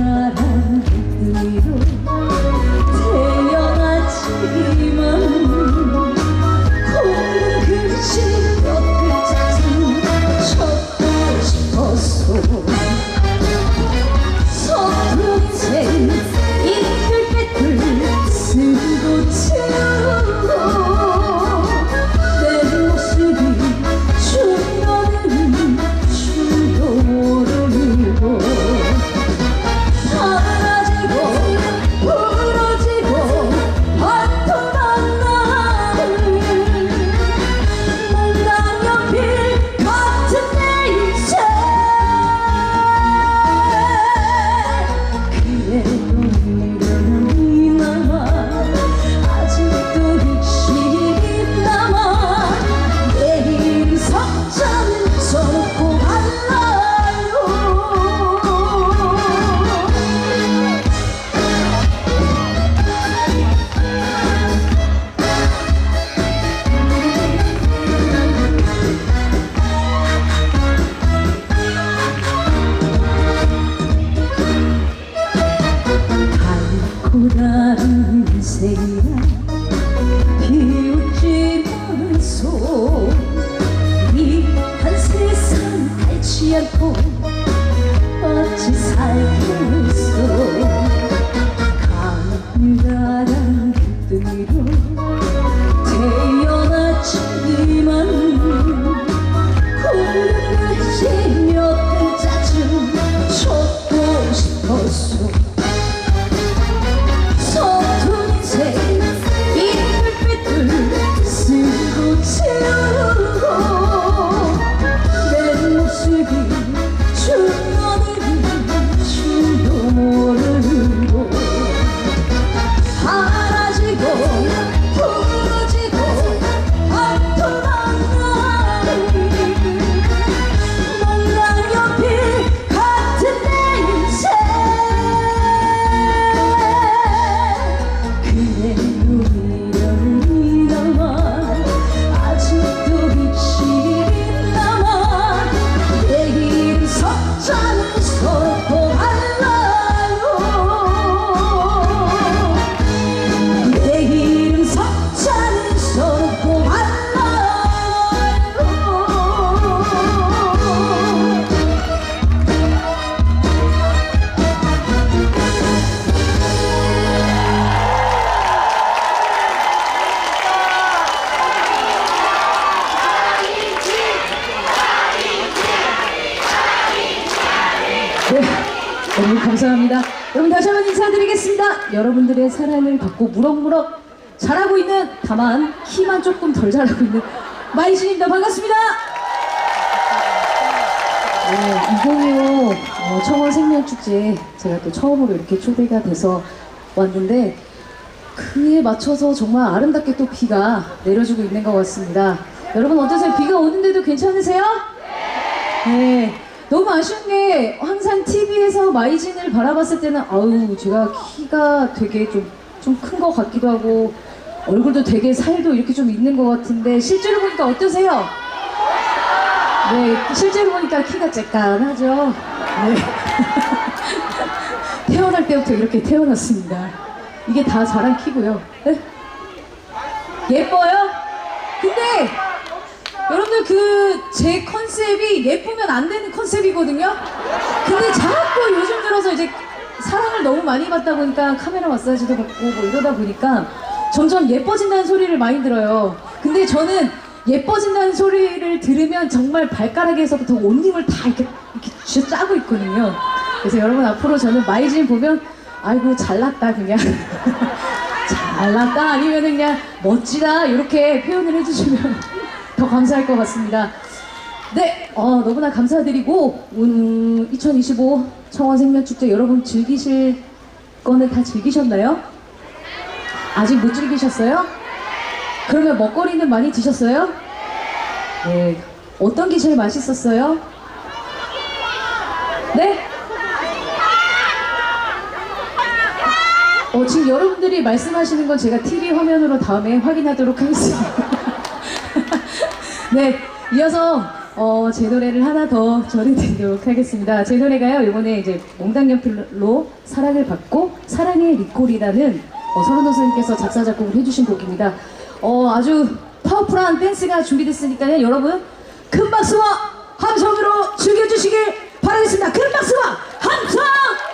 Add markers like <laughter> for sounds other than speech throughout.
가란 그대로 태어났지만 콩글씨 I do. 여러분 다시 한번 인사드리겠습니다. 여러분들의 사랑을 받고 무럭무럭 잘하고 있는 다만 키만 조금 덜 잘하고 있는 마이신입니다. 반갑습니다. 네, 2025 어, 청원 생명축제에 제가 또 처음으로 이렇게 초대가 돼서 왔는데 그에 맞춰서 정말 아름답게 또 비가 내려주고 있는 것 같습니다. 여러분 어떠세요? 비가 오는데도 괜찮으세요? 네. 너무 아쉬운 게 항상 TV에서 마이진을 바라봤을 때는 아우 제가 키가 되게 좀 좀 큰 것 같기도 하고 얼굴도 되게 살도 이렇게 좀 있는 것 같은데 실제로 보니까 어떠세요? 네, 실제로 보니까 키가 쬐깐하죠. 네. <laughs> 태어날 때부터 이렇게 태어났습니다. 이게 다 자란 키고요. 네? 예뻐요? 근데 여러분들 그 제 컨셉이 예쁘면 안 되는 컨셉이거든요. 근데 자꾸 요즘 들어서 이제 사랑을 너무 많이 받다 보니까 카메라 마사지도 받고 뭐 이러다 보니까 점점 예뻐진다는 소리를 많이 들어요. 근데 저는 예뻐진다는 소리를 들으면 정말 발가락에서부터 온 힘을 다 이렇게 이렇게 쥐어 짜고 있거든요. 그래서 여러분 앞으로 저는 마이진 보면 아이고 잘났다 그냥 <laughs> 잘났다 아니면 그냥 멋지다 이렇게 표현을 해주시면 더 감사할 것 같습니다. 네, 어, 너무나 감사드리고 음, 2025 청원 생명축제 여러분 즐기실 거는 다 즐기셨나요? 아직 못 즐기셨어요? 그러면 먹거리는 많이 드셨어요? 네. 어떤 게 제일 맛있었어요? 네? 어, 지금 여러분들이 말씀하시는 건 제가 TV 화면으로 다음에 확인하도록 하겠습니다. <laughs> 네, 이어서 어, 제 노래를 하나 더 전해드리도록 하겠습니다. 제 노래가요, 이번에 이제 몽당연필로 사랑을 받고 사랑의 리콜이라는 어, 서른도 선생님께서 작사, 작곡을 해주신 곡입니다. 어, 아주 파워풀한 댄스가 준비됐으니까요, 여러분 큰 박수와 함성으로 즐겨주시길 바라겠습니다. 큰 박수와 함성!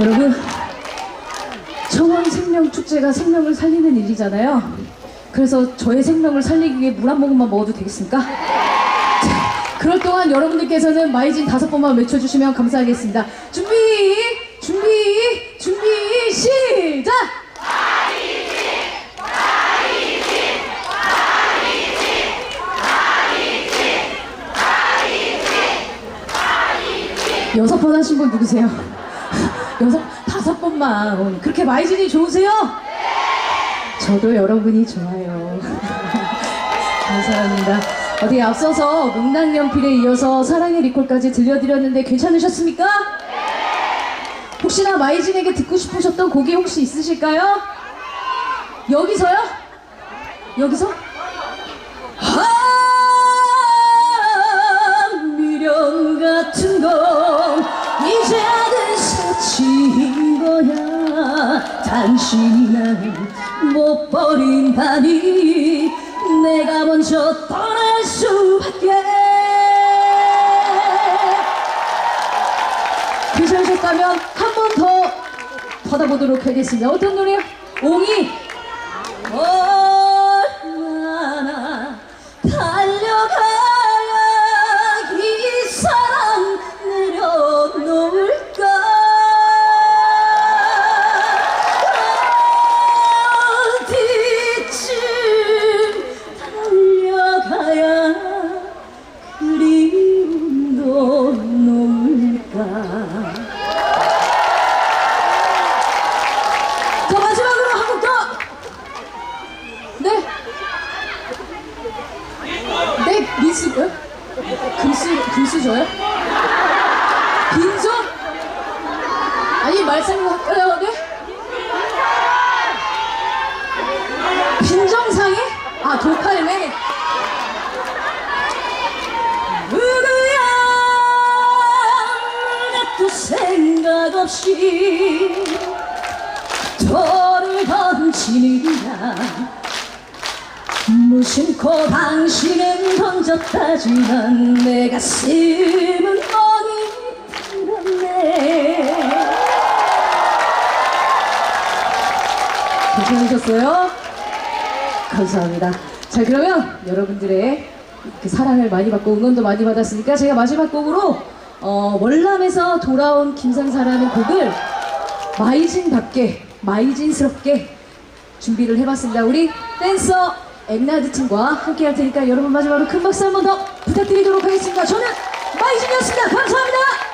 여러분 청원 생명 축제가 생명을 살리는 일이잖아요. 그래서 저의 생명을 살리기 위해 물 한 모금만 먹어도 되겠습니까? 자, 그럴 동안 여러분들께서는 마이진 다섯 번만 외쳐주시면 감사하겠습니다. 준비, 준비, 준비, 시작! 여섯 번 하신 분 누구세요? 여섯, 다섯 번만. 그렇게 마이진이 좋으세요? 저도 여러분이 좋아요. <laughs> 감사합니다. 어디 앞서서 목난연필에 이어서 사랑의 리콜까지 들려드렸는데 괜찮으셨습니까? 혹시나 마이진에게 듣고 싶으셨던 곡이 혹시 있으실까요? 여기서요? 여기서? 아, 당신이 나를 못 버린다니 내가 먼저 떠날 수밖에 괜찮으셨다면 한 번 더 받아보도록 하겠습니다 어떤 노래요? 옹이 네? 네, 미스요? 금수, 금수저요? 빈소? 아니, 말씀을 할까요, 네? 빈정상해? 아, 도팔매? 누구야, 나도 생각 없이 돌을 던지느냐 무 심코 당신은 던졌다지만 내 가슴은 멍이 들었네 괜찮으셨어요? 감사합니다 자 그러면 여러분들의 그 사랑을 많이 받고 응원도 많이 받았으니까 제가 마지막 곡으로 어, 월남에서 돌아온 김상사라는 곡을 마이진답게 마이진스럽게 준비를 해봤습니다. 우리 댄서 엑나드 팀과 함께 할 테니까 여러분 마지막으로 큰 박수 한 번 더 부탁드리도록 하겠습니다. 저는 마이진이었습니다. 감사합니다.